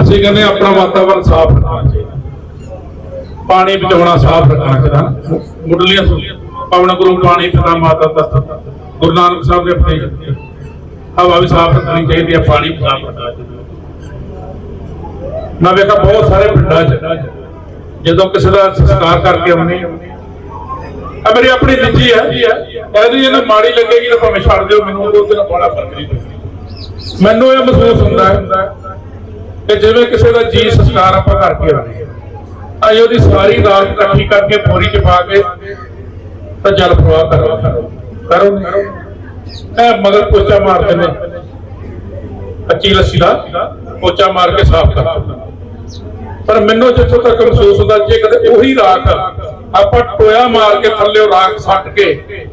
ਅਸੀਂ ਕਹਿੰਦੇ ਆਪਣਾ ਵਾਤਾਵਰਣ ਸਾਫ਼ ਰੱਖਣਾ ਚਾਹੀਦਾ। ਪਾਣੀ ਬਚਾਉਣਾ ਸਾਫ਼ ਰੱਖਣਾ ਚਾਹੀਦਾ। ਮੁੱਢਲੀਆਂ ਪਵਨ ਗੁਰੂ ਪਾਣੀ ਪਿਤਾ ਮਾਤਾ ਤਤ ਗੁਰੂ ਨਾਨਕ ਸਾਹਿਬ ਦੇ ਆਪਣੇ ਹਵਾ ਵੀ ਸਾਫ਼ ਰੱਖਣੀ ਚਾਹੀਦੀ ਹੈ, ਪਾਣੀ ਵੀ ਸਾਫ਼ ਰੱਖਣਾ ਚਾਹੀਦਾ। ਮੈਂ ਵੇਖਾ ਬਹੁਤ ਸਾਰੇ ਪਿੰਡਾਂ 'ਚ ਜਦੋਂ ਕਿਸੇ ਦਾ ਸੰਸਕਾਰ ਕਰਕੇ ਆਉਂਦੇ ਆ ਮੇਰੀ ਆਪਣੀ ਨਿੱਜੀ ਹੈ। ਕਹਿੰਦੀ ਇਹਨੂੰ ਮਾੜੀ ਲੱਗੇਗੀ ਤਾਂ ਭਾਵੇਂ ਛੱਡ ਦਿਓ, ਮੈਨੂੰ ਉਹਦੇ ਨਾਲ ਬੜਾ ਫ਼ਰਕ ਨਹੀਂ ਪੈਂਦਾ। ਮੈਨੂੰ ਇਹ ਮਹਿਸੂਸ ਹੁੰਦਾ ਹੈ ਕਿ ਜਿਵੇਂ ਕਿਸੇ ਦਾ ਜੀ ਸੰਸਕਾਰ ਆਪਾਂ ਕਰਕੇ ਆਉਂਦੇ ਆਈ ਉਹਦੀ ਸਾਰੀ ਰਾਤ ਇਕੱਠੀ ਕਰਕੇ ਬੋਰੀ 'ਚ ਪਾ ਕੇ ਤਾਂ ਜਲ ਪ੍ਰਵਾਹ ਕਰੋ। ਕਰੋ ਇਹ ਮਗਰ ਪੋਚਾ ਮਾਰਦੇ ਨੇ ਕੱਚੀ ਲੱਸੀ ਦਾ ਪੋਚਾ ਮਾਰ ਕੇ ਸਾਫ਼ ਕਰ ਪਰ ਮੈਨੂੰ ਜਿੱਥੋਂ ਤੱਕ ਮਹਿਸੂਸ ਹੁੰਦਾ, ਜੇ ਕਦੇ ਉਹੀ ਰਾਖ ਆਪਾਂ ਟੋਇਆ ਮਾਰ ਕੇ ਥੱਲੇ ਰਾਖ ਸੱਟ ਕੇ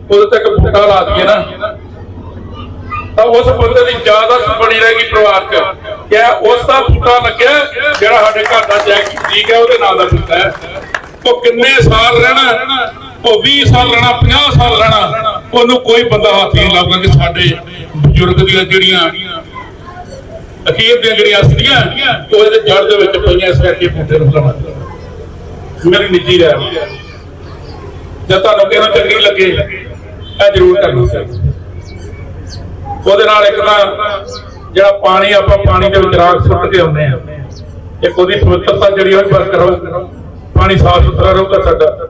ਉਹਦੇ ਤੱਕ ਬੂਟਾ ਲਾ ਦਈਏ ਨਾ ਤਾਂ ਉਸ ਬੰਦੇ ਦੀ ਜ਼ਿਆਦਾ ਬਣੀ ਰਹੇਗੀ ਪਰਿਵਾਰ 'ਚ। ਕਿ ਉਸ ਦਾ ਬੂਟਾ ਲੱਗਿਆ? ਜਿਹੜਾ ਸਾਡੇ ਘਰ ਦਾ ਜੈਕ ਠੀਕ ਹੈ, ਉਹਦੇ ਨਾਲ ਦਾ ਬੂਟਾ ਹੈ। ਉਹ ਕਿੰਨੇ ਸਾਲ ਰਹਿਣਾ? ਉਹ 20 ਸਾਲ ਰਹਿਣਾ 50 ਸਾਲ ਰਹਿਣਾ? ਉਹਨੂੰ ਕੋਈ ਬੰਦਾ ਹੱਥ ਨਹੀਂ ਲਾਊਗਾ ਕਿ ਸਾਡੇ ਬਜ਼ੁਰਗ ਦੀਆਂ ਜਿਹੜੀਆਂ ਅਖੀਰ ਦੀਆਂ ਜਿਹੜੀਆਂ ਅਸਲੀਆਂ ਉਹਦੇ ਜੜ ਦੇ ਵਿੱਚ ਪਈਆਂ ਇਸ ਕਰਕੇ ਬੂਟੇ ਨੂੰ ਲਾਉਣਾ। ਮੇਰੀ ਨਿੱਜੀ ਰਹਿ ਹੈ। ਜੇ ਤੁਹਾਨੂੰ ਕਿਹਨੂੰ ਚੰਗੀ ਲੱਗੇ, ਇਹ ਜ਼ਰੂਰ ਕਰਨਾ ਚਾਹੀਦਾ। ਉਹਦੇ ਨਾਲ ਇੱਕ ਤਾਂ ਜਿਹੜਾ ਪਾਣੀ ਆਪਾਂ ਪਾਣੀ ਦੇ ਵਿੱਚ ਰਾਖ ਸੁੱਟ ਕੇ ਆਉਂਦੇ ਆ ਇੱਕ ਉਹਦੀ ਪਵਿੱਤਰਤਾ ਜਿਹੜੀ ਉਹ ਬਰਕਰਾਰ ਪਾਣੀ ਸਾਫ਼ ਸੁਥਰਾ ਰਹੂਗਾ ਸਾਡਾ।